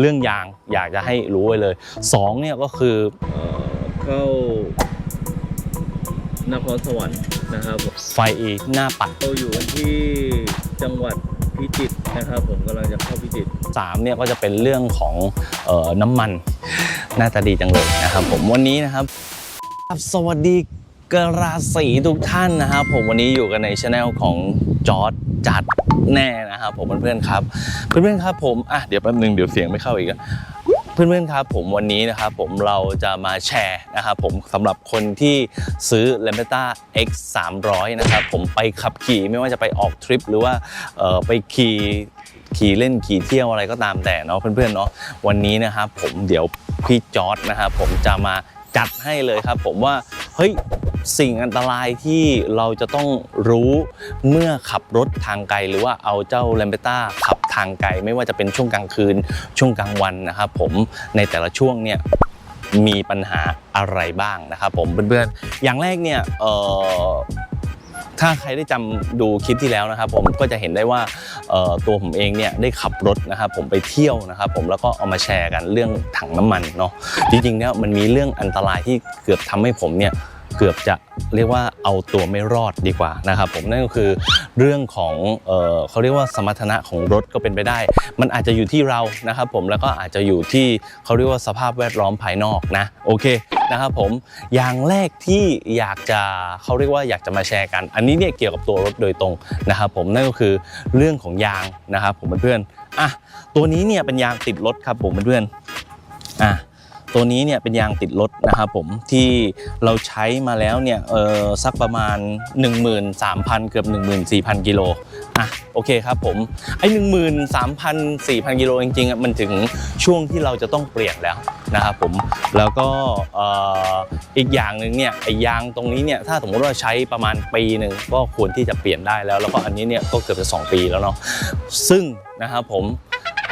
เรื่องยางอยากจะให้รู้ไว้เลยสองเนี่ยก็คือเอ่อเข้านครสวรรค์นะครับผมไฟหน้าปัดเราอยู่กันที่จังหวัดพิจิตรนะครับผมกำลังจะเข้าพิจิตรสามเนี่ยก็จะเป็นเรื่องของเออน้ำมันหน้าตาดีจังเลยนะครับ ผมวันนี้นะครับครับ สวัสดีกราศีทุกท่านนะครับ ผมวันนี้อยู่กันในช anel ของ จอร์ดจัดแน่นะครับผมเพื่อนๆครับ เพื่อนๆครับผมอะเดี๋ยวแป๊บนึงเดี๋ยวเสียงไม่เข้าอีกเพื่อนๆครับผมวันนี้นะครับผมเราจะมาแชร์นะครับผมสำหรับคนที่ซื้อ l a m b e t a X 300นะครับผมไปขับขี่ไม่ว่าจะไปออกทริปหรือว่าไปขี่ขี่เล่นขี่เที่ยวอะไรก็ตามแต่เนาะเพื่อนๆเนาะวันนี้นะครับผมเดี๋ยวพี่จอร์ดนะครับผมจะมาจัดให้เลยครับผมว่า เฮ้ยสิ่งอันตรายที่เราจะต้องรู้เมื่อขับรถทางไกล หรือว่าเอาเจ้าแลมเบต้าขับทางไกล ไม่ว่าจะเป็นช่วงกลางคืน ช่วงกลางวันนะครับผมในแต่ละช่วงเนี่ยมีปัญหาอะไรบ้างนะครับผมเพื่อนๆอย่างแรกเนี่ยเอ่อ ถ้าใครได้จำดูคลิปที่แล้วนะครับ ผมก็จะเห็นได้ว่าตัวผมเองเนี่ยได้ขับรถนะครับผมไปเที่ยวนะครับ ผมแล้วก็เอามาแชร์กันเรื่องถังน้ำมันเนาะจริงๆเนี่ยมันมีเรื่องอันตรายที่เกือบทำให้ผมเนี่ย เกือบจะเรียกว่าเอาตัวไม่รอดดีกว่านะครับผมนั่นก็คือเรื่องของเออเขาเรียกว่าสมรรถนะของรถก็เป็นไปได้ มันอาจจะอยู่ที่เรานะครับผมแล้วก็อาจจะอยู่ที่เขาเรียกว่าสภาพแวดล้อมภายนอกนะโอเคนะครับผมอย่างแรกที่อยากจะเขาเรียกว่าอยากจะมาแชร์กัน อันนี้เนี่ยเกี่ยวกับตัวรถโดยตรงนะครับผมนั่นก็คือเรื่องของยางนะครับผมเพื่อนๆอะตัวนี้เนี่ยเป็นยางติดรถครับผมเพื่อนๆอะ ตัวนี้เนี่ยเป็นยางติดรถนะครับผมที่เราใช้มาแล้วเนี่ยเออสักประมาณ 13,000 เกือบ 14,000 กิโลอะโอเคครับผมไอ้หนึ่งหมื่นสามพันสี่พันกิโลจริงๆอะมันถึงช่วงที่เราจะต้องเปลี่ยนแล้วนะครับผมแล้วก็เอออีกอย่างหนึ่งเนี่ยไอ้ยางตรงนี้เนี่ยถ้าสมมติว่าใช้ประมาณปีหนึ่งก็ควรที่จะเปลี่ยนได้แล้ว แล้วก็อันนี้เนี่ยก็เกือบจะ 2 ปีแล้วเนาะซึ่งนะครับผม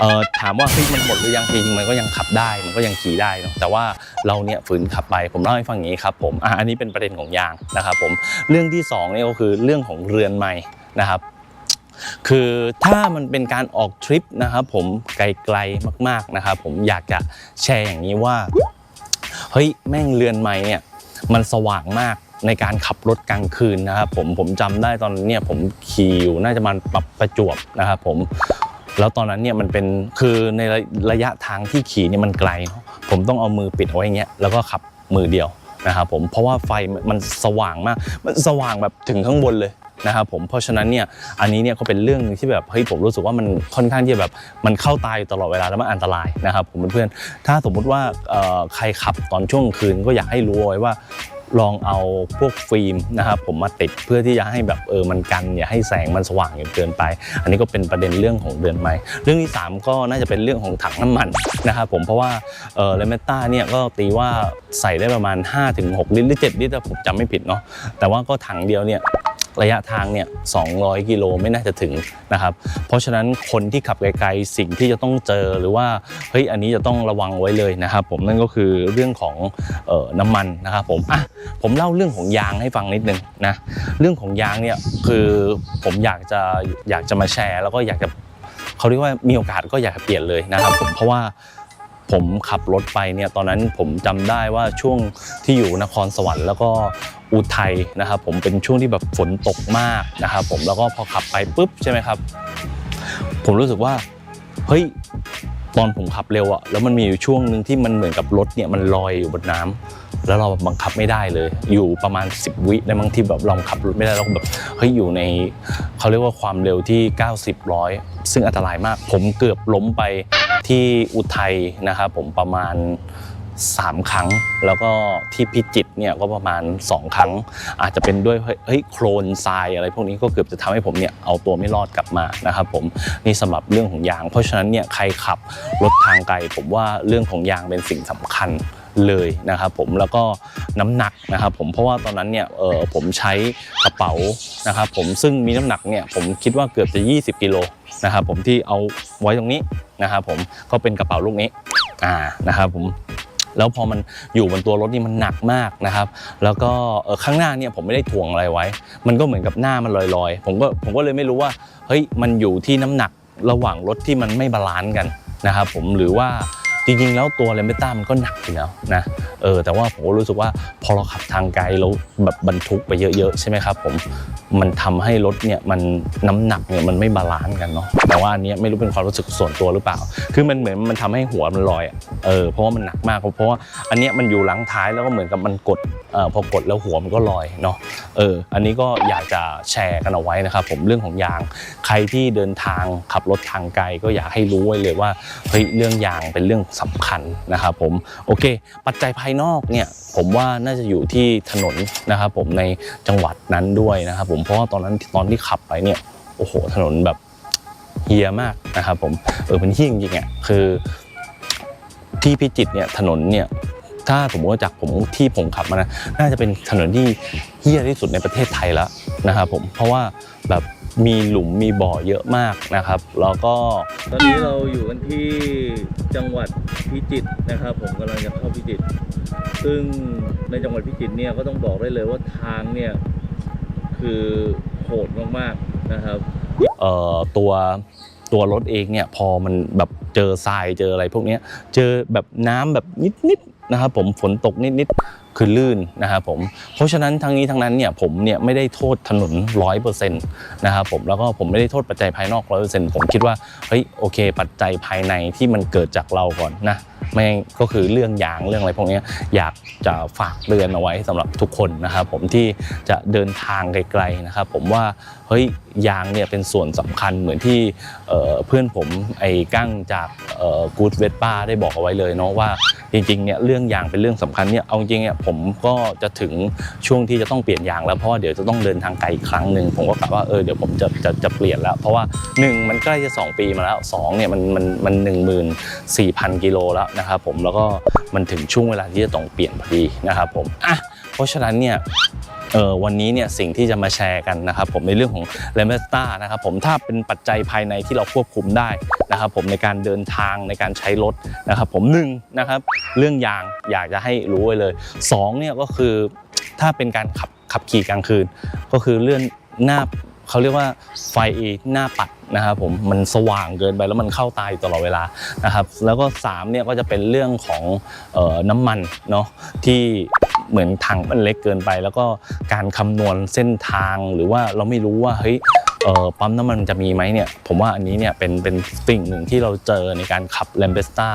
เอ่อถามว่าเฮ้ยมันหมดหรือยังจริงมันก็ยังขับได้มันก็ยังขี่ได้เนาะแต่ว่าเราเนี่ยฝืนขับไปผมเล่าให้ฟังอย่างนี้ครับผมอะอันนี้เป็นประเด็นของยางนะครับผมเรื่องที่สองเนี่ยก็คือเรื่องของเรือนไม้นะครับคือถ้ามันเป็นการออกทริปนะครับผมไกลๆมากๆนะครับผมอยากจะแชร์อย่างนี้ว่าเฮ้ยแม่งเรือนไม้เนี่ยมันสว่างมากในการขับรถกลางคืนนะครับผมผมจำได้ตอนนั้เนี่ยผมขี่อยู่น่าจะมาปรับประจวบนะครับผม แล้วตอนนั้นเนี่ยมันเป็นคือในระยะทางที่ขี่เนี่ยมันไกลเนอะผมต้องเอามือปิดเอาไว้อย่างเงี้ยแล้วก็ขับมือเดียวนะครับผมเพราะว่าไฟมันสว่างมาก มันสว่างแบบถึงข้างบนเลยนะครับผมเพราะฉะนั้นเนี่ยอันนี้เนี่ยก็เป็นเรื่องที่แบบเฮ้ยผมรู้สึกว่ามันค่อนข้างที่แบบมันเข้าตายอยู่ตลอดเวลาแล้วมันอันตรายนะครับผมเพื่อนๆถ้าสมมุติว่าใครขับตอนช่วงคืนก็อยากให้รู้ไว้ว่า ลองเอาพวกฟิล์มนะครับผมมาติดเพื่อที่จะให้แบบเออมันกันอย่าให้แสงมันสว่างจนเกินไป อันนี้ก็เป็นประเด็นเรื่องของเดือนไม้เรื่องที่สามก็น่าจะเป็นเรื่องของถังน้ำมันนะครับผมเพราะว่าเออเลเมต้าเนี่ยก็ตีว่าใส่ได้ประมาณ 5-6 ลิตรหรือ 7 ลิตรถ้าผมจำไม่ผิดเนาะแต่ว่าก็ถังเดียวเนี่ย ระยะทางเนี่ย200 กิโลไม่น่าจะถึงนะครับ เพราะฉะนั้นคนที่ขับไกลๆสิ่งที่จะต้องเจอหรือว่าเฮ้ยอันนี้จะต้องระวังไว้เลยนะครับผมนั่นก็คือเรื่องของออน้ำมันนะครับผมอะผมเล่าเรื่องของยางให้ฟังนิดนึงนะเรื่องของยางเนี่ยคือผมอยากจะอยากจะมาแชร์ แล้วก็อยากจะเขาเรียกว่ามีโอกาสก็อยากจะเปลี่ยนเลยนะครับผมเพราะว่า ผมขับรถไปเนี่ยตอนนั้นผมจำได้ว่าช่วงที่อยู่นครสวรรค์แล้วก็อุทัยนะครับ ผมเป็นช่วงที่แบบฝนตกมากนะครับผมแล้วก็พอขับไปปุ๊บใช่ไหมครับ ผมรู้สึกว่าเฮ้ยตอนผมขับเร็วอะแล้วมันมีอยู่ช่วงหนึ่งที่มันเหมือนกับรถเนี่ยมันลอยอยู่บนน้ำแล้วเราบังคับไม่ได้เลย อยู่ประมาณ 10 วิได้บางที่แบบเราขับรถไม่ได้เราแบบเฮ้ยอยู่ในเขาเรียกว่าความเร็วที่ 90ร้อยซึ่งอันตรายมาก ผมเกือบล้มไป ที่อุทัยนะครับผมประมาณ 3 ครั้ง แล้วก็ที่พิจิตเนี่ยก็ประมาณ 2 ครั้ง อาจจะเป็นด้วยเฮ้ยโคลนทรายอะไรพวกนี้ก็เกือบจะทำให้ผมเนี่ยเอาตัวไม่รอดกลับมานะครับผมนี่สำหรับเรื่องของยาง เพราะฉะนั้นเนี่ยใครขับรถทางไกลผมว่าเรื่องของยางเป็นสิ่งสำคัญเลยนะครับผมแล้วก็น้ำหนักนะครับผมเพราะว่าตอนนั้นเนี่ยเออผมใช้กระเป๋านะครับผมซึ่งมีน้ำหนักเนี่ยผมคิดว่าเกือบจะ 20 กิโลนะครับผมที่เอาไว้ตรงนี้ นะครับผมก็เป็นกระเป๋าลูกนี้อ่านะครับผมแล้วพอมันอยู่บนตัวรถนี่มันหนักมากนะครับ แล้วก็ข้างหน้าเนี่ยผมไม่ได้ถ่วงอะไรไว้ มันก็เหมือนกับหน้ามันลอยๆ ผมก็ผมก็เลยไม่รู้ว่าเฮ้ยมันอยู่ที่น้ำหนักระหว่างรถที่มันไม่บาลานซ์กันนะครับผมหรือว่า จริงๆ แล้วตัวเลมเบต้ามันก็หนักอยู่แล้วนะเออแต่ว่าผมก็รู้สึกว่าพอเราขับทางไกลแล้วแบบบรรทุกไปเยอะๆ ใช่ไหมครับผมมันทำให้รถเนี่ยมันน้ำหนักเนี่ยมันไม่บาลานซ์กันเนาะแต่ว่าอันนี้ไม่รู้เป็นความรู้สึกส่วนตัวหรือเปล่า คือมันเหมือนมันทำให้หัวมันลอยเออเพราะว่ามันหนักมากเพราะว่าอันนี้มันอยู่หลังท้ายแล้วก็เหมือนกับมันกดเอ่อพอกดแล้วหัวมันก็ลอยเนาะเอออันนี้ก็อยากจะแชร์กันเอาไว้นะครับผมเรื่องของยางใครที่เดินทางขับรถทางไกลก็อยากให้รู้ไว้เลยว่าเฮ้ยเรื่องยางเป็นเรื่องสำคัญนะครับผมโอเค ปัจจัยภายนอกเนี่ยผมว่าน่าจะอยู่ที่ถนนนะครับผมในจังหวัดนั้นด้วยนะครับผมเพราะว่าตอนนั้นตอนที่ขับไปเนี่ยโอ้โหถนนแบบเฮียมากนะครับผมเออเป็นเฮี้ยจริงๆอะคือที่พิจิตรเนี่ยถนนเนี่ยถ้าสมมติว่าจากผมที่ผมขับมานะน่าจะเป็นถนนที่เฮี้ยที่สุดในประเทศไทยแล้วนะครับผมเพราะว่าแบบ มีหลุมมีบ่อเยอะมากนะครับ แล้วก็ตอนนี้เราอยู่กันที่จังหวัดพิจิตรนะครับ ผมกำลังจะเข้าพิจิตรซึ่งในจังหวัดพิจิตรเนี่ยก็ต้องบอกได้เลยว่าทางเนี่ยคือโหดมากๆนะครับเอ่อตัวตัวรถเองเนี่ยพอมันแบบเจอทรายเจออะไรพวกเนี้ยเจอแบบน้ำแบบนิดๆนะครับ ผมฝนตกนิดๆ คือลื่นนะครับผมเพราะฉะนั้นทั้งนี้ทั้งนั้นเนี่ยผมเนี่ยไม่ได้โทษถนนร้อยเปอร์เซ็นต์นะครับผมแล้วก็ผมไม่ได้โทษปัจจัยภายนอกร้อยเปอร์เซ็นต์ผมคิดว่าเฮ้ยโอเค ปัจจัยภายในที่มันเกิดจากเราก่อนนะ ไม่ก็คือเรื่องยางเรื่องอะไรพวกนี้อยากจะฝากเตือนเอาไว้สำหรับทุกคนนะครับผมที่จะเดินทางไกลๆนะครับผมว่าเฮ้ยยางเนี่ยเป็นส่วนสำคัญเหมือนที่เพื่อนผมไอ้กั้งจากกูดเวสป้าได้บอกเอาไว้เลยเนาะว่าจริงๆเนี่ยเรื่องยางเป็นเรื่องสำคัญเนี่ยเอาจริงเนี่ยผมก็จะถึงช่วงที่จะต้องเปลี่ยนยางแล้วเพราะว่าเดี๋ยวจะต้องเดินทางไกลอีกครั้งหนึ่งผมก็กะว่าเออเดี๋ยวผมจะจะจะเปลี่ยนแล้ว เพราะว่าหนึ่งมันใกล้จะสองปีมาแล้วสองเนี่ยมันมันมันหนึ่งหมื่นสี่พันกิโลแล้วนะครับผมแล้วก็มันถึงช่วงเวลาที่จะต้องเปลี่ยนพอดีนะครับผมอะเพราะฉะนั้นเนี่ยเออวันนี้เนี่ยสิ่งที่จะมาแชร์กันนะครับผมในเรื่องของเลมเบสตานะครับผมถ้าเป็นปัจจัยภายในที่เราควบคุมได้นะครับผมในการเดินทางในการใช้รถนะครับผมหนึ่งนะครับเรื่องยางอยากจะให้รู้ไว้เลยสองเนี่ยก็คือถ้าเป็นการขับขับขี่กลางคืน ก็คือเลื่อนหน้า เขาเรียกว่าไฟหน้าปัดนะครับผมมันสว่างเกินไปแล้วมันเข้าตาอยู่ตลอดเวลานะครับแล้วก็สามเนี่ยก็จะเป็นเรื่องของออน้ำมันเนาะที่เหมือนถังมันเล็กเกินไป แล้วก็การคำนวณเส้นทางหรือว่าเราไม่รู้ว่าเฮ้ย เอ่อปั๊มน้ำมันจะมีไหมเนี่ย ผมว่าอันนี้เนี่ยเป็นเป็นสิ่งหนึ่งที่เราเจอในการขับ l a m b e s t a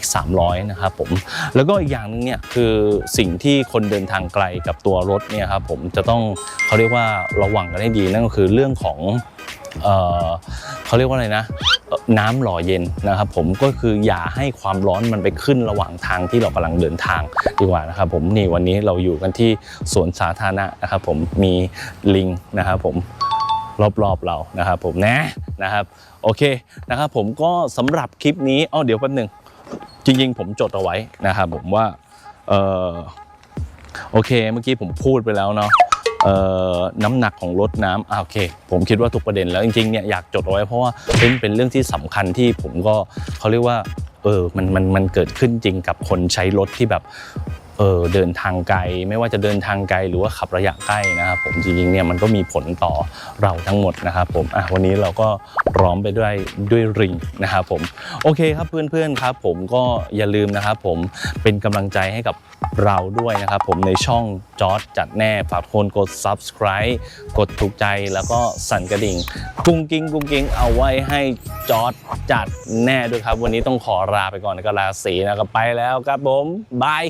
X 3 0 0นะครับผมแล้วก็อีกอย่างหนึงเนี่ยคือสิ่งที่คนเดินทางไกลกับตัวรถเนี่ยครับผมจะต้องเขาเรียกว่าระวังกันให้ดีนั่นก็คือเรื่องของเอ่อเขาเรียกว่าอะไรนะ น้ำหล่อเย็นนะครับผมก็คืออย่าให้ความร้อนมันไปขึ้นระหว่างทางที่เรากำลังเดินทางดีกว่านะครับผมนี่วันนี้เราอยู่กันที่สวนสาธารณะนะครับผมมีลิงนะครับผม รอบๆเรานะครับผมนะนะครับโอเคนะครับผมก็สำหรับคลิปนี้อ้อเดี๋ยวแป๊บนึงจริงๆ ผมจดเอาไว้นะครับผมว่าเออโอเคเมื่อกี้ผมพูดไปแล้วเนาะเออน้ำหนักของรถน้ำอ่าโอเค ผมคิดว่าทุกประเด็นแล้วจริงๆเนี่ยอยากจดเอาไว้เพราะว่าเป็นเป็นเรื่องที่สำคัญที่ผมก็เขาเรียกว่าเออมันมันมันเกิดขึ้นจริงกับคนใช้รถที่แบบ เออเดินทางไกลไม่ว่าจะเดินทางไกลหรือว่าขับระยะใกล้นะครับผมจริงๆเนี่ยมันก็มีผลต่อเราทั้งหมดนะครับผมอะวันนี้เราก็ร้อมไปด้วยด้วยริงนะครับผมโอเคครับเพื่อนๆครับ ผมก็อย่าลืมนะครับผมเป็นกำลังใจให้กับเราด้วยนะครับผมในช่องจอร์ดจัดแน่ฝากกคนกด subscribe กดถูกใจแล้วก็สั่นกระดิ่ง กุ้งกิ้งกุ้งกิ้งเอาไว้ให้จอร์ดจัดแน่ด้วยครับ วันนี้ต้องขอลาไปก่อนนะก็ลาสีนะครับไปแล้วครับผมบาย